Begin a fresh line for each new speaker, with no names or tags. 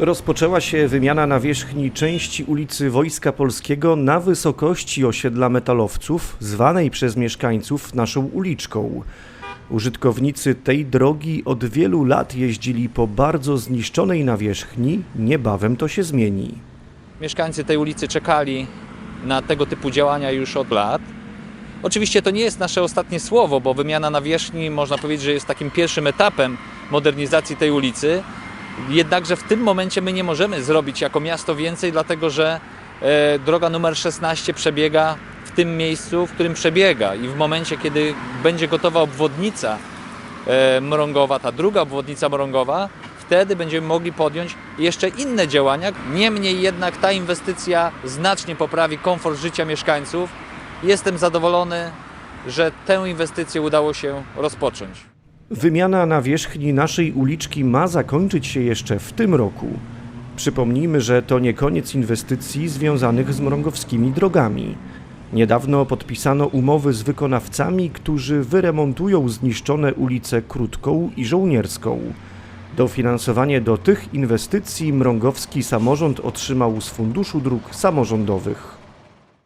Rozpoczęła się wymiana nawierzchni części ulicy Wojska Polskiego na wysokości osiedla metalowców, zwanej przez mieszkańców naszą uliczką. Użytkownicy tej drogi od wielu lat jeździli po bardzo zniszczonej nawierzchni, niebawem to się zmieni.
Mieszkańcy tej ulicy czekali na tego typu działania już od lat. Oczywiście to nie jest nasze ostatnie słowo, bo wymiana nawierzchni można powiedzieć, że jest takim pierwszym etapem modernizacji tej ulicy. Jednakże w tym momencie my nie możemy zrobić jako miasto więcej, dlatego że e, droga numer 16 przebiega w tym miejscu, w którym przebiega i w momencie, kiedy będzie gotowa obwodnica e, Mrągowa, ta druga obwodnica Mrągowa, wtedy będziemy mogli podjąć jeszcze inne działania. Niemniej jednak ta inwestycja znacznie poprawi komfort życia mieszkańców. Jestem zadowolony, że tę inwestycję udało się rozpocząć.
Wymiana nawierzchni naszej uliczki ma zakończyć się jeszcze w tym roku. Przypomnijmy, że to nie koniec inwestycji związanych z mrągowskimi drogami. Niedawno podpisano umowy z wykonawcami, którzy wyremontują zniszczone ulice Krótką i Żołnierską. Dofinansowanie do tych inwestycji mrągowski samorząd otrzymał z Funduszu Dróg Samorządowych.